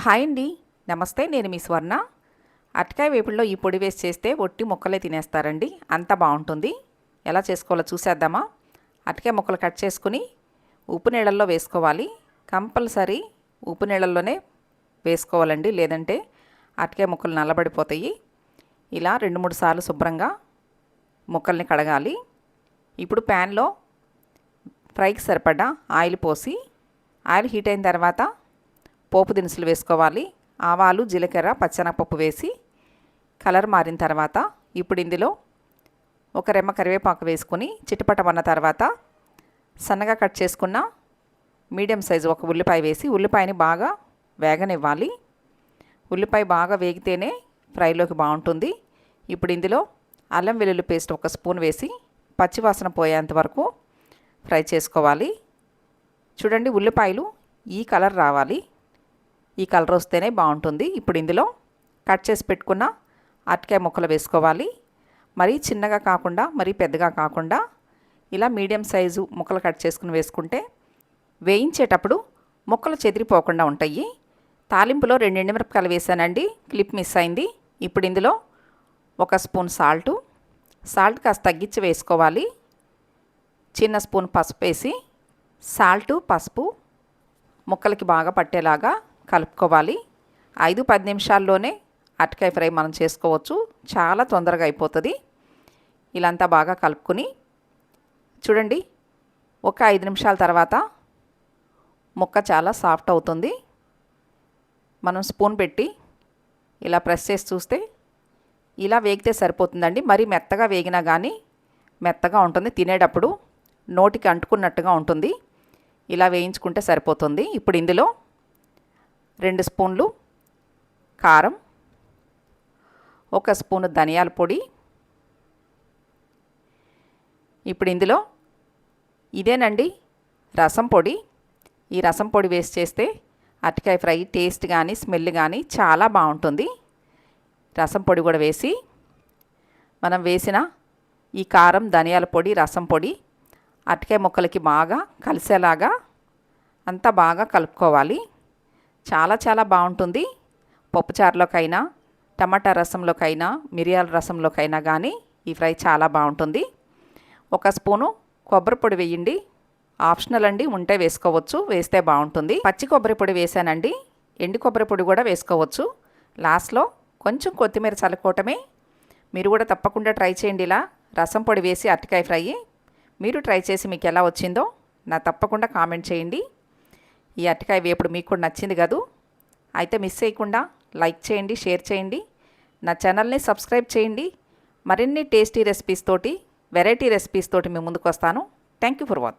Hi అండి. నమస్తే నేను మీ స్వర్ణ. అటకాయ వేపుల్లో ఈ పొడి వేసి చేస్తే ఒట్టి ముక్కలే తినేస్తారండి. అంత బాగుంటుంది. ఎలా చేసుకోవాలో చూసేద్దామా? అటకాయ ముక్కలు కట్ చేసుకుని ఉప్పు నీళ్ళల్లో వేసుకోవాలి. కంపల్సరీ ఉప్పు నీళ్ళల్లోనే వేసుకోవాలండి. లేదంటే అటకాయ ముక్కలు నల్లబడిపోతాయి. ఇలా రెండు మూడు సార్లు శుభ్రంగా ముక్కల్ని కడగాలి. ఇప్పుడు ప్యాన్లో ఫ్రైకి సరిపడా ఆయిల్ పోసి ఆయిల్ హీట్ అయిన తర్వాత పోపు దినుసులు వేసుకోవాలి. ఆవాలు జీలకర్ర పచ్చనపప్పు వేసి కలర్ మారిన తర్వాత ఇప్పుడు ఇందులో ఒక రెమ్మ కరివేపాకు వేసుకొని చిటపటమన్న తర్వాత సన్నగా కట్ చేసుకున్న మీడియం సైజు ఒక ఉల్లిపాయ వేసి ఉల్లిపాయని బాగా వేగనివ్వాలి. ఉల్లిపాయ బాగా వేగితేనే ఫ్రైలోకి బాగుంటుంది. ఇప్పుడు ఇందులో అల్లం వెల్లుల్లి పేస్ట్ ఒక స్పూన్ వేసి పచ్చివాసన పోయేంత వరకు ఫ్రై చేసుకోవాలి. చూడండి ఉల్లిపాయలు ఈ కలర్ రావాలి. ఈ కలర్ వస్తేనే బాగుంటుంది. ఇప్పుడు ఇందులో కట్ చేసి పెట్టుకున్న అరటికాయ ముక్కలు వేసుకోవాలి. మరీ చిన్నగా కాకుండా మరీ పెద్దగా కాకుండా ఇలా మీడియం సైజు ముక్కలు కట్ చేసుకుని వేసుకుంటే వేయించేటప్పుడు ముక్కలు చెదిరిపోకుండా ఉంటాయి. తాలింపులో రెండు ఎండుమిరపకాయలు వేసానండి. క్లిప్ మిస్ అయింది. ఇప్పుడు ఇందులో ఒక స్పూన్ సాల్టు. సాల్ట్ కాస్త తగ్గించి వేసుకోవాలి. చిన్న స్పూన్ పసుపు వేసి సాల్టు పసుపు ముక్కలకి బాగా పట్టేలాగా కలుపుకోవాలి. ఐదు పది నిమిషాల్లోనే అటకాయ ఫ్రై మనం చేసుకోవచ్చు. చాలా తొందరగా అయిపోతుంది. ఇలాంతా బాగా కలుపుకొని చూడండి ఒక ఐదు నిమిషాల తర్వాత ముక్క చాలా సాఫ్ట్ అవుతుంది. మనం స్పూన్ పెట్టి ఇలా ప్రెస్ చేసి చూస్తే ఇలా వేగితే సరిపోతుందండి. మరీ మెత్తగా వేగినా కానీ మెత్తగా ఉంటుంది. తినేటప్పుడు నోటికి అంటుకున్నట్టుగా ఉంటుంది. ఇలా వేయించుకుంటే సరిపోతుంది. ఇప్పుడు ఇందులో రెండు స్పూన్లు కారం ఒక స్పూను ధనియాల పొడి. ఇప్పుడు ఇందులో ఇదేనండి రసం పొడి. ఈ రసం పొడి వేస్ట్ చేస్తే అరటికాయ ఫ్రై టేస్ట్ కానీ స్మెల్ కానీ చాలా బాగుంటుంది. రసం పొడి కూడా వేసి మనం వేసిన ఈ కారం ధనియాల పొడి రసం పొడి అరటికాయ ముక్కలకి బాగా కలిసేలాగా అంతా బాగా కలుపుకోవాలి. చాలా చాలా బాగుంటుంది. పప్పుచారులోకైనా టమాటా రసంలోకైనా మిరియాల రసంలోకైనా కానీ ఈ ఫ్రై చాలా బాగుంటుంది. ఒక స్పూను కొబ్బరి పొడి వేయండి. ఆప్షనల్ అండి ఉంటే వేసుకోవచ్చు వేస్తే బాగుంటుంది. పచ్చి కొబ్బరి పొడి వేసానండి. ఎండి కొబ్బరి పొడి కూడా వేసుకోవచ్చు. లాస్ట్లో కొంచెం కొత్తిమీర చల్లుకోవటమే. మీరు కూడా తప్పకుండా ట్రై చేయండి ఇలా. రసం పొడి వేసి అరటికాయ ఫ్రై. మీరు ట్రై చేసి మీకు ఎలా వచ్చిందో నా తప్పకుండా కామెంట్ చేయండి. ఈ అరటికాయ వేపుడు మీకు కూడా నచ్చింది కదూ. అయితే మిస్ చేయకుండా లైక్ చేయండి షేర్ చేయండి. నా ఛానల్ని సబ్స్క్రైబ్ చేయండి. మరిన్ని టేస్టీ రెసిపీస్ తోటి వెరైటీ రెసిపీస్ తోటి మీ ముందుకు వస్తాను. Thank you for watching